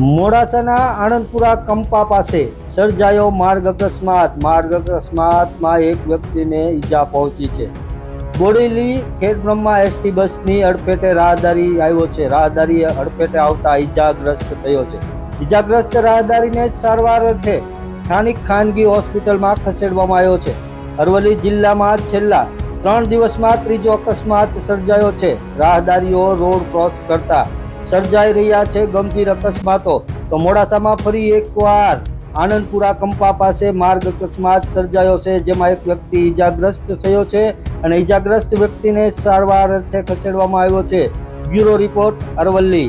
મોડાસાના આણંદપુરા કંપા પાસે સર્જાયો માર્ગ અકસ્માત. માર્ગ અકસ્માતમાં એક વ્યક્તિને ઈજા પહોંચી છે. બોડેલી ખેડબ્રહ્મા એસટી બસની અડફેટે રાહદારી આવ્યો છે. રાહદારી અડફેટે આવતા ઈજાગ્રસ્ત થયો છે. ઈજાગ્રસ્ત રાહદારીને સારવાર અર્થે સ્થાનિક ખાનગી હોસ્પિટલમાં ખસેડવામાં આવ્યો છે. અરવલ્લી જિલ્લામાં છેલ્લા ત્રણ દિવસમાં ત્રીજો અકસ્માત સર્જાયો છે. રાહદારીઓ રોડ ક્રોસ કરતા સર્જાઈ રહ્યા છે ગંભીર અકસ્માતો. તો મોડાસામાં ફરી એકવાર આનંદપુરા કંપા પાસે માર્ગ અકસ્માત સર્જાયો છે, જેમાં એક વ્યક્તિ ઈજાગ્રસ્ત થયો છે અને ઈજાગ્રસ્ત વ્યક્તિને સારવાર અર્થે ખસેડવામાં આવ્યો છે. Bureau report Aravalli.